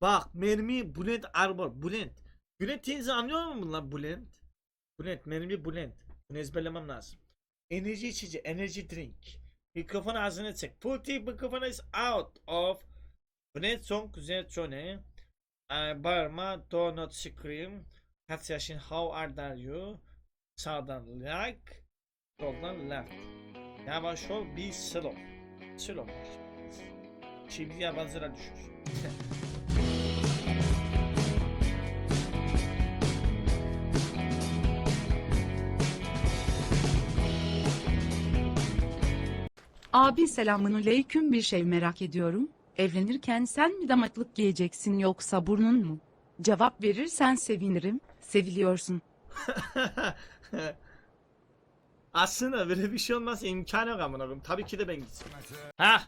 Bak mermi Bulent Arbor. Bulent. Bulent deyince anlıyor musun lan Bulent? Bulent mermi Bulent. Bunu ezberlemem lazım. Enerji içici. Enerji drink. Mikrofon ağzına çek. Put the microphone is out of. Bulent song zerçone. Bağırma. Do not scream. Kaç yaşın? How are you? Sağdan like. Soldan left. Yavaş ol. Be slow. Slow. Şimdi yabancılar düşür. Abi selamünaleyküm bir şey merak ediyorum. Evlenirken sen mi damatlık giyeceksin yoksa burnun mu? Cevap verirsen sevinirim. Seviliyorsun. Aslında böyle bir şey olmaz imkanı yok amına koyayım. Tabii ki de ben gitsin. Ha?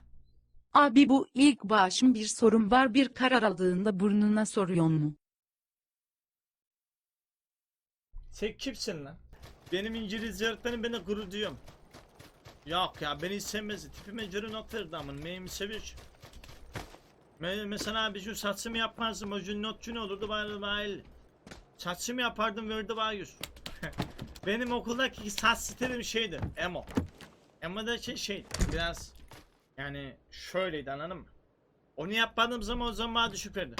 Abi bu ilk başım bir sorun var bir karar aldığında burnuna soruyor mu? Sen kimsin lan? Benim İngilizce öğretmenim beni gurur duyuyorum. Yok ya beni sevmez. Tipime göre not verdi amın. Neyimi seviyor? Me- Mesela bir gün saçımı yapmazdım. O gün notçu ne olurdu bari bari. Saçımı yapardım verdi bana yüz. Benim okuldaki saç stilim şeydi. Emo. Emo da şey, şey biraz yani şöyleydi anladın mı? Onu yapmadığım zaman o zaman bana düşük verdi.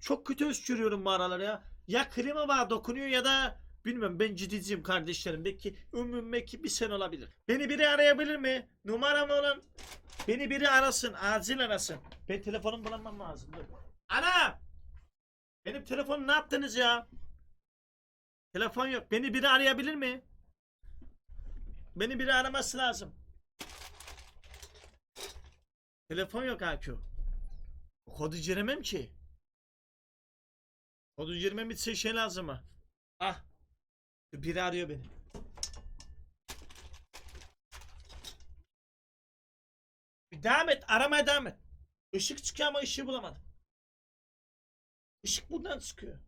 Çok kötü öskürüyorum bu aralar ya. Ya klima var dokunuyor ya da bilmiyorum ben ciddiciyim kardeşlerim. Belki ömrüm belki bir sene olabilir. Beni biri arayabilir mi? Numaram olan beni biri arasın. Acil arasın. Ben telefonumu bulamam lazım. Dur. Ana! Benim telefonu ne yaptınız ya? Telefon yok. Beni biri arayabilir mi? Beni biri araması lazım. Telefon yok AQ. Kodu giremem ki. Kodu girmem için şey lazım mı? Ah. Biri arıyor beni. Devam et. Aramaya devam et. Işık çıkıyor ama ışığı bulamadım. Işık buradan çıkıyor.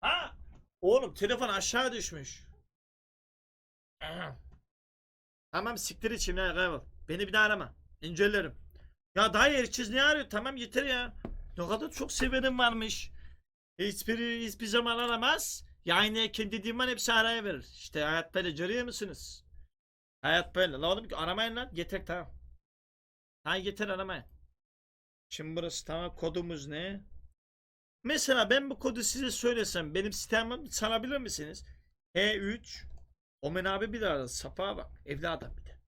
Ha! Oğlum telefon aşağı düşmüş. Tamam siktir içim ya kaybol. Beni bir daha arama. İncelerim. Ya daha herkes ne arıyor? Tamam yeter ya. Ne kadar çok severim varmış. Hiçbiri hiçbir zaman aramaz. Yayınlayken dediğim an hepsi araya verir. İşte hayat böyle görüyor musunuz? Hayat böyle. La oğlum aramayın lan. Yeter tamam. Ha yeter aramayın. Şimdi burası tamam kodumuz ne? Mesela ben bu kodu size söylesem benim sistemimi çalabilir misiniz? E3 Omen abi bir daha sapa bak. Evli adam bir de.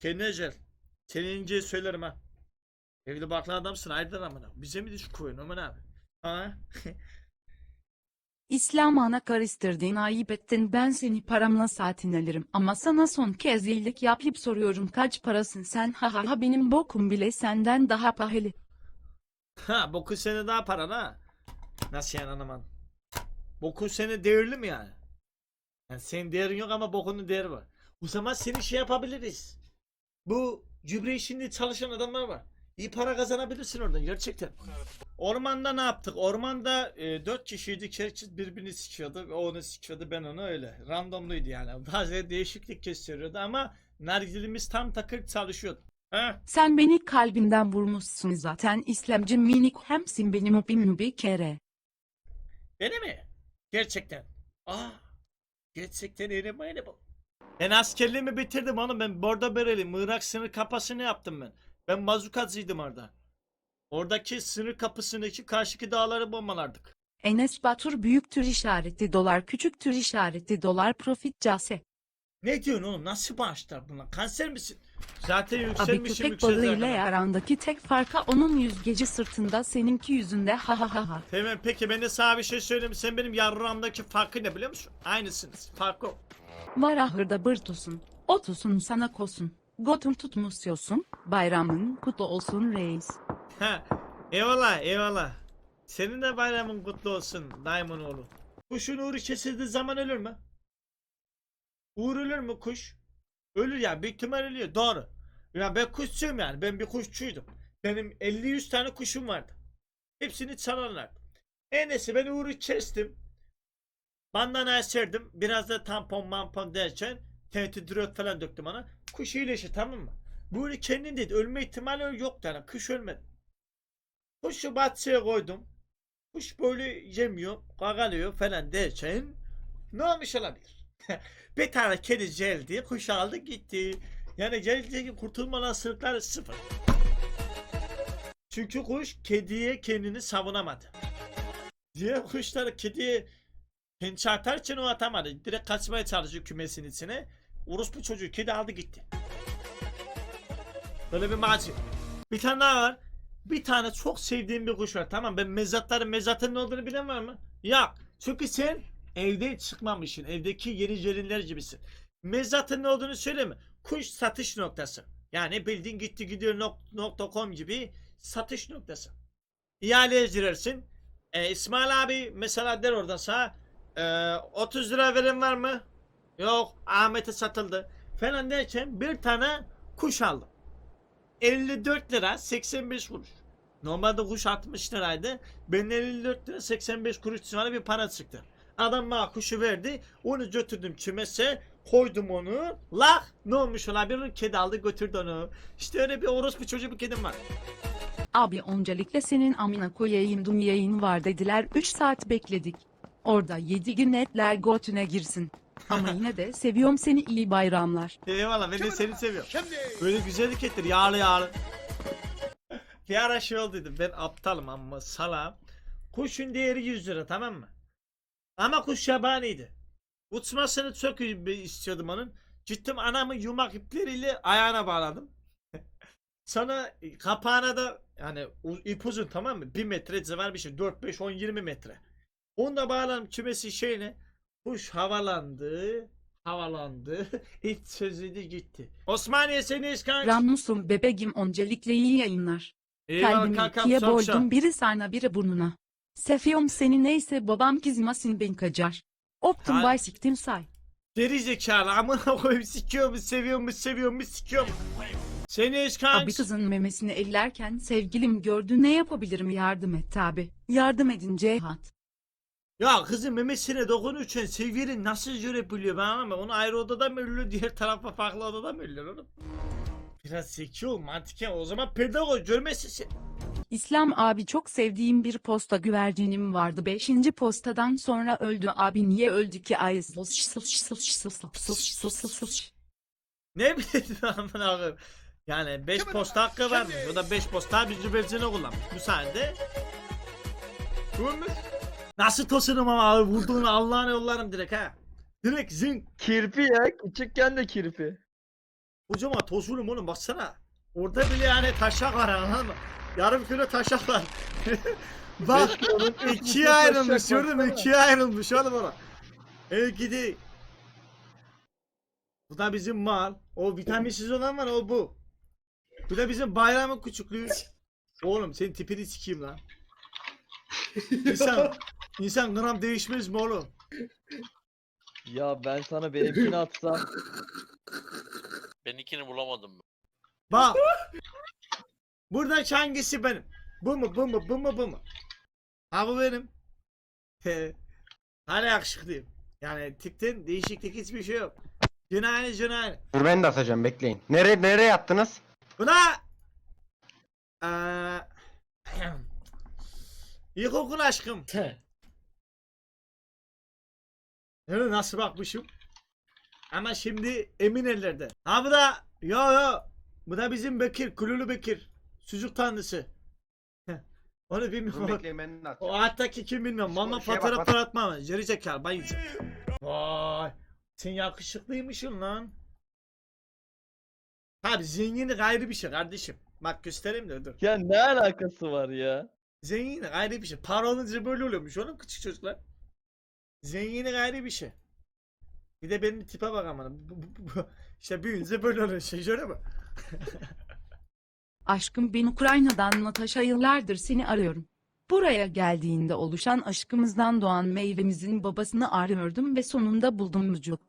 Kendine ecel. Senin inceyi söylerim ha. Evli baklı adamsın ayrıdan amına. Bize mi düşük koyun Omen abi? Ha? İslam ana karıştırdın ayıp ettin ben seni paramla satın alırım ama sana son kez iyilik yapıp soruyorum kaç parasın sen ha ha ha benim bokum bile senden daha pahalı. ha boku sene daha paran ha. Nasıl yani anlamadım. Bokun sene değerli mi yani? Yani senin değerin yok ama bokunun değeri var. O zaman seni şey yapabiliriz. Bu gübre işinde çalışan adamlar var. İyi para kazanabilirsin oradan gerçekten. Ormanda ne yaptık? Ormanda e, 4 kişiydik. Herkes birbirini sikiyordu. O onu sikiyordu ben onu öyle. Randomluydu yani. Bazen değişiklik gösteriyordu ama nargilimiz tam takır çalışıyordu. Ha? Sen beni kalbimden vurmuşsun zaten İslamcı minik hemsin benim opim bir kere. Beni mi? Gerçekten. Aa. Gerçekten elim öyle bu. Ben askerliğimi bitirdim oğlum. Ben Bordo Bereli, Irak sınır kapısını yaptım ben. Ben mazukacıydım orada. Oradaki sınır kapısındaki karşıki dağları bombalardık. Enes Batur büyük tür işareti dolar küçük tür işareti dolar profit case. Ne diyorsun oğlum? Nasıl bağışlar bunlar? Kanser misin? Zaten Abi yükselmişim köpek balığıyla yükseleceğim. arandaki tek farka onun yüzgeci sırtında seninki yüzünde ha ha ha ha. Tamam peki ben de sana bir şey söyleyeyim. Sen benim yarramdaki farkı ne biliyor musun? Aynısınız. Farkı o. Var ahırda bırtusun. Otusun sana kosun. Gotun tutmuşyosun. Bayramın kutlu olsun reis. Ha, eyvallah eyvallah. Senin de bayramın kutlu olsun Diamond oğlu. Kuşun uğru kesildiği zaman ölür mü? Uğur ölür mü kuş? Ölür ya büyük ihtimal ölüyor doğru. Ya ben kuşçuyum yani ben bir kuşçuydum. Benim 50-100 tane kuşum vardı. Hepsini çalarlardı. En neyse ben uğru kestim. Bandana serdim. Biraz da tampon mampon derken tehdit falan döktüm ona. Kuş iyileşti tamam mı? Bu öyle kendin dedi. Ölme ihtimali yok yani. Kuş ölmedi. Kuşu bahçeye koydum. Kuş böyle yemiyor, gagalıyor falan derken ne olmuş olabilir? bir tane kedi geldi, kuş aldı gitti. Yani geldiği kurtulma olasılıkları sıfır. Çünkü kuş kediye kendini savunamadı. Diğer kuşlar kediye pençe atarken o atamadı. Direkt kaçmaya çalışıyor kümesin içine. Orospu çocuğu kedi aldı gitti. Böyle bir maci. Bir tane daha var. Bir tane çok sevdiğim bir kuş var. Tamam ben mezatların mezatın ne olduğunu bilen var mı? Yok. Çünkü sen evden çıkmamışsın. Evdeki yeni jerinler gibisin. Mezatın ne olduğunu söyleme. Kuş satış noktası. Yani bildiğin gitti gidiyor nok- nokta com gibi satış noktası. İhaleye girersin. E, İsmail abi mesela der oradan sana e, 30 lira veren var mı? Yok Ahmet'e satıldı. Falan derken bir tane kuş aldım. 54 lira 85 kuruş. Normalde kuş 60 liraydı. Ben 54 lira 85 kuruş civarı bir para çıktı. Adam bana kuşu verdi. Onu götürdüm kümese. Koydum onu. Lah ne olmuş olabilir? Kedi aldı götürdü onu. İşte öyle bir orospu çocuğu bir kedim var. Abi öncelikle senin amına koyayım dum yayın var dediler 3 saat bekledik. Orada 7 gün etler götüne girsin. Ama yine de seviyorum seni iyi bayramlar. Eyvallah ben de seni seviyorum. Böyle güzellik ettir yağlı yağlı. bir ara şey olduydu ben aptalım ama salam. Kuşun değeri 100 lira tamam mı? Ama kuş yabaniydi. Uçmasını çok istiyordum onun. Gittim anamı yumak ipleriyle ayağına bağladım. Sonra kapağına da yani ip uzun tamam mı? 1 metre civar bir şey. 4, 5, 10, 20 metre. Onu da bağladım kümesi şeyine. Kuş havalandı. Havalandı. Hiç sözüydü gitti. Osmaniye seni iskan. Rammusum bebeğim öncelikle iyi yayınlar. Eyvallah Kalbimi kankam ikiye çok sağ biri sana biri burnuna. Seviyorum seni neyse babam kızmasın ben kacar. Optum Ha- bay siktim say. Geri zekalı amına koyayım sikiyor mu seviyor mu seviyor mu sikiyor mu? Seni iskan. Abi kızın memesini ellerken sevgilim gördü ne yapabilirim yardım et abi. Yardım edin Cihat. Ya kızın memesine dokunurken sevgilin nasıl görebiliyor ben anlamıyorum. Onu ayrı odada mı ölüyor diğer tarafa farklı odada mı ölüyor oğlum? Biraz zeki ol mantıken o zaman pedagog görmezsin sen. İslam abi çok sevdiğim bir posta güvercinim vardı. Beşinci postadan sonra öldü abi niye öldü ki ay sus sus sus sus sus sus sus sus. Ne bileyim amına koyayım. Yani 5 posta hakkı vermiş. O da 5 posta bir cübelcini kullanmış. Bu sayede. Vurmuş. Nasıl tosunum ama abi vurduğunu Allah'ına yollarım direkt ha. Direkt zing. Kirpi ya. Küçükken de kirpi. Kocaman tosunum oğlum baksana. Orada bile yani taşak var anladın mı? Yarım kilo taşak var. Bak ikiye ayrılmış gördün mü? İkiye ayrılmış oğlum ona. El gidi. Bu da bizim mal. O vitaminsiz olan var o bu. Bu da bizim bayramın küçüklüğü. Oğlum senin tipini sikeyim lan. İnsan, insan gram değişmez mi oğlum? Ya ben sana benimkini atsam. Ben ikini bulamadım. Bak. Buradaki hangisi benim? Bu mu bu mu bu mu bu mu? Ha bu benim. He. Hala yakışıklıyım. Yani tipten değişiklik hiçbir şey yok. Cünayne cünayne. Dur ben de atacağım bekleyin. Nereye nereye attınız? Buna eee İlkokul aşkım. Evet nasıl bakmışım? Ama şimdi emin ellerde. Ha bu da yo yo. Bu da bizim Bekir, Kululu Bekir. Sucuk tanrısı. Onu bilmiyorum. O alttaki kim bilmiyorum. Valla Şeye bak, fotoğraflar atmam. Geri zekalı. Vay. Sen yakışıklıymışsın lan. Tabi zenginlik ayrı bir şey kardeşim. Bak göstereyim de dur. Ya ne alakası var ya? Zenginlik ayrı bir şey. Para olunca böyle oluyormuş oğlum küçük çocuklar. Zenginlik ayrı bir şey. Bir de benim tipe bak aman. Bu, bu, bu. İşte büyüyünce böyle oluyor şey şöyle mi? Aşkım ben Ukrayna'dan Natasha yıllardır seni arıyorum. Buraya geldiğinde oluşan aşkımızdan doğan meyvemizin babasını arıyordum ve sonunda buldum mucuk.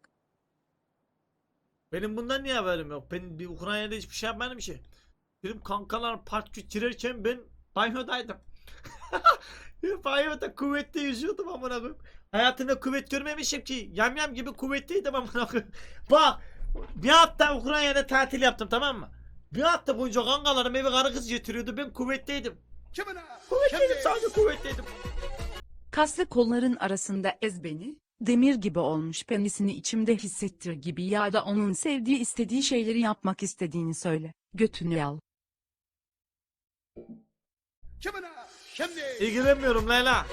Benim bundan niye haberim yok? Ben bir Ukrayna'da hiçbir şey yapmadım ki. Benim kankalar park girerken ben banyodaydım. Fire'da kuvvetli yüzüyordum amına koyayım. Hayatımda kuvvet görmemişim ki. Yamyam gibi kuvvetliydim amına koyayım. Bak bir hafta Ukrayna'da tatil yaptım tamam mı? Bir hafta boyunca kankalarım eve karı kız getiriyordu. Ben kuvvetliydim. Kuvvetliydim sadece kuvvetliydim. Kaslı kolların arasında ez beni, demir gibi olmuş penisini içimde hissettir gibi ya da onun sevdiği istediği şeyleri yapmak istediğini söyle, götünü al. Kimine? Şimdi. İlgilenmiyorum Leyla.